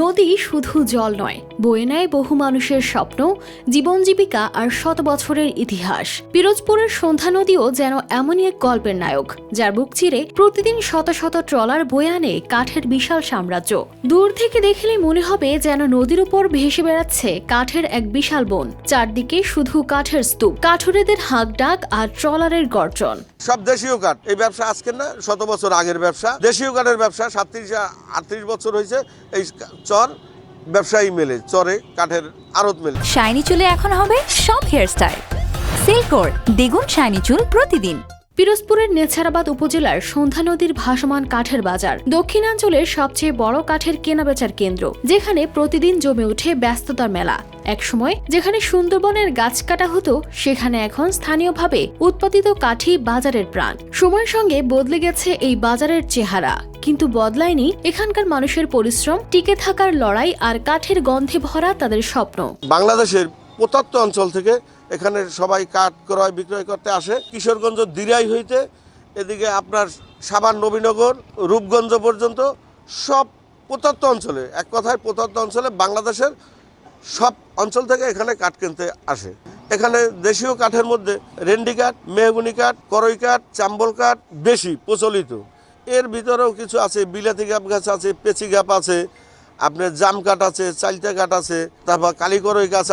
নদী শুধু জল নয়, বয়ে নেয় বহু মানুষের স্বপ্ন, জীবন জীবিকা আর শত বছরের ইতিহাস। পিরোজপুরের সন্ধ্যা নদীও যেন এমনই এক গল্পের নায়ক, যার বুক চিরে প্রতিদিন শত শত ট্রলার বয়ে আনে কাঠের বিশাল সাম্রাজ্য। দূর থেকে দেখলে মনে হবে যেন নদীর উপর ভেসে বেড়াচ্ছে কাঠের এক বিশাল বন, চারদিকে শুধু কাঠের স্তূপ, কাঠুরেদের হাঁক ডাক আর ট্রলারের গর্জন। সব দেশীয় কাঠ, এই ব্যবসা আজকের না, শত বছর আগের ব্যবসা। দেশীয় কাঠের ব্যবসা, সাতত্রিশ, আটত্রিশ বছর হয়েছে, এই চর, ব্যবসায়ী মেলে, চরে কাঠের আড়ত মেলে। শাইনি চুলে এখন হবে সব হেয়ার স্টাইল সিল্কোর দ্বিগুণ শাইনি চুল প্রতিদিন। পিরোজপুরের নেছারাবাদ উপজেলার সন্ধ্যা নদীর ভাসমান কাঠের বাজার দক্ষিণাঞ্চলের সবচেয়ে বড় কাঠের কেনাবেচার কেন্দ্র, যেখানে প্রতিদিন জমে ওঠে ব্যস্ততার মেলা। একসময় যেখানে সুন্দরবনের গাছ কাটা হতো, সেখানে এখন স্থানীয়ভাবে উৎপাদিত কাঠই বাজারের প্রাণ। সময়ের সঙ্গে বদলে গেছে এই বাজারের চেহারা, কিন্তু বদলায়নি এখানকার মানুষের পরিশ্রম, টিকে থাকার লড়াই আর কাঠের গন্ধে ভরা তাদের স্বপ্ন। বাংলাদেশের প্রত্যন্ত অঞ্চল থেকে এখানে সবাই কাঠ ক্রয় বিক্রয় করতে আসে। কিশোরগঞ্জ দিরাই হইতে এদিকে আপনার সাবান নবীনগর, রূপগঞ্জ পর্যন্ত সব প্রত্যন্ত অঞ্চলে, এক কথায় প্রত্যন্ত অঞ্চলে বাংলাদেশের সব অঞ্চল থেকে এখানে কাঠ কিনতে আসে। এখানে দেশীয় কাঠের মধ্যে রেন্ডি কাঠ, মেহগুনি কাঠ, করই কাঠ, চাম্বল কাঠ বেশি প্রচলিত। এর ভিতরেও কিছু আছে, বিলাতি গাপ গাছ আছে, পেঁচি গাপ আছে আপনার জাম কাঠ আছে, চালতা কাঠ আছে, তারপর কালীকরই গাছ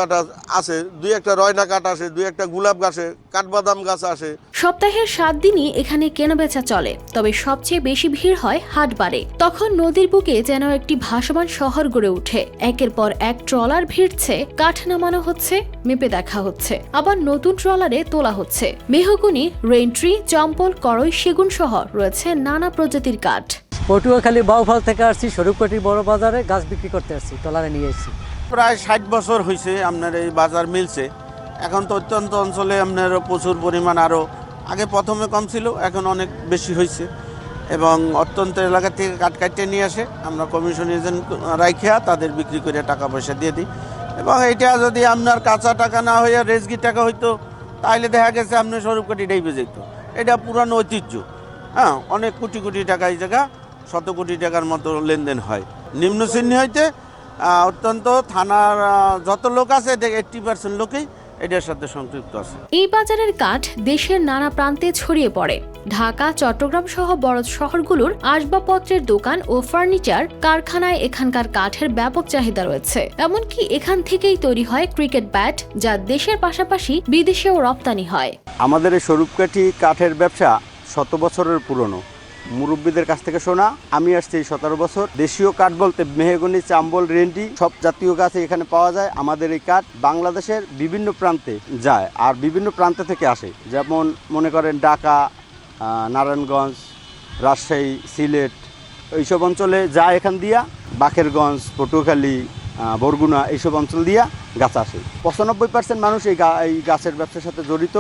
আছে, দুই একটা রয়না কাঠ আছে, দুই একটা গোলাপ গাছে, কাঠবাদাম গাছ আসে সপ্তাহের সাত দিনই এখানে কেনাবেচা চলে, তবে সবচেয়ে বেশি ভিড় হয় হাটবারে। তখন নদীর বুকে যেন একটি ভাসমান শহর গড়ে ওঠে। একের পর এক ট্রলার ভিড়ছে, কাঠ নামানো হচ্ছে, মেপে দেখা হচ্ছে। আবার নতুন ট্রলারে তোলা হচ্ছে। মেহগুনি রেন্ট্রি চম্পল, করই, সেগুন সহ রয়েছে নানা প্রজাতির কাঠ। পটুয়াখালী বাউফল থেকে আসছি, স্বরূপকাঠি বড় বাজারে গাছ বিক্রি করতে আসছি টলারে নিয়ে এসেছি। প্রায় ষাট বছর হয়েছে আপনার এই বাজার মিলছে। এখন তো অত্যন্ত অঞ্চলে আপনার প্রচুর পরিমাণ আরও আগে প্রথমে কম ছিল, এখন অনেক বেশি হয়েছে এবং অত্যন্ত এলাকা থেকে কাট কাটতে নিয়ে আসে, আমরা কমিশন এজেন্ট রাইখিয়া তাদের বিক্রি করে টাকা পয়সা দিয়ে দিই। এবং এটা যদি আপনার কাঁচা টাকা না হয়ে রেজগি টাকা হইতো তাহলে দেখা গেছে আপনার স্বরূপকাঠি ডেইবে যেত। এটা পুরানো ঐতিহ্য। হ্যাঁ অনেক কোটি কোটি টাকা এই জায়গা শত কোটি টাকার মতো লেনদেন হয়। নিম্ন শ্রেণি হইতে অত্যন্ত থানার যত লোক আছে এইট্টি পার্সেন্ট লোকই এটার সাথে সম্পৃক্ত আছে। এই বাজারের কাঠ দেশের নানা প্রান্তে ছড়িয়ে পড়ে। ঢাকা চট্টগ্রাম সহ বড় শহরগুলোর আসবাবপত্রের দোকান ও ফার্নিচার কারখানায় এখানকার কাঠের ব্যাপক চাহিদা রয়েছে। এমনকি এখান থেকেই তৈরি হয় ক্রিকেট ব্যাট যা দেশের পাশাপাশি বিদেশেও রপ্তানি হয়। আমাদের এই স্বরূপকাঠি কাঠের ব্যবসা শত বছরের পুরনো। মুরব্বীদের কাছ থেকে শোনা, আমি আসছি এই সতেরো বছর। দেশীয় কাঠ বলতে মেহগনি, চাম্বল রেন্ডি সব জাতীয় গাছ এখানে পাওয়া যায়। আমাদের এই কাঠ বাংলাদেশের বিভিন্ন প্রান্তে যায় আর বিভিন্ন প্রান্ত থেকে আসে। যেমন মনে করেন ঢাকা নারায়ণগঞ্জ, রাজশাহী, সিলেট, এইসব অঞ্চলে যায় এখান দিয়া বাখেরগঞ্জ পটুয়াখালী বরগুনা এইসব অঞ্চল দিয়া গাছ আসে। পঁচানব্বই পার্সেন্ট মানুষ এই এই গাছের ব্যবসার সাথে জড়িত।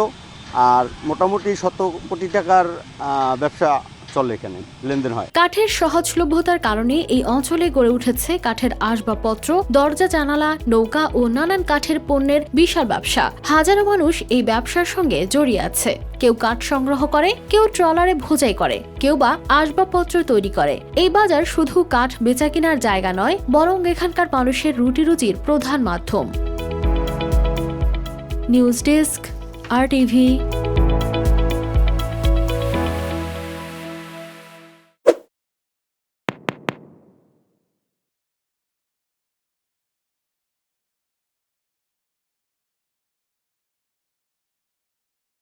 আর মোটামুটি শত কোটি টাকার ব্যবসা চলে এখানে, লেনদেন হয়। কাঠের সহজলভ্যতার কারণে এই অঞ্চলে গড়ে উঠেছে কাঠের আসবাবপত্র, দরজা, জানালা, নৌকা ও নানান কাঠের পণ্যের বিশাল ব্যবসা। হাজারো মানুষ এই ব্যবসার সঙ্গে জড়িয়ে আছে। কেউ কাঠ সংগ্রহ করে, কেউ ট্রলারে ভোজাই করে, কেউ বা আসবাবপত্র তৈরি করে। এই বাজার শুধু কাঠ বেচা কেনার জায়গা নয়, বরং এখানকার মানুষের রুটি রুজির প্রধান মাধ্যম। News desk, R TV.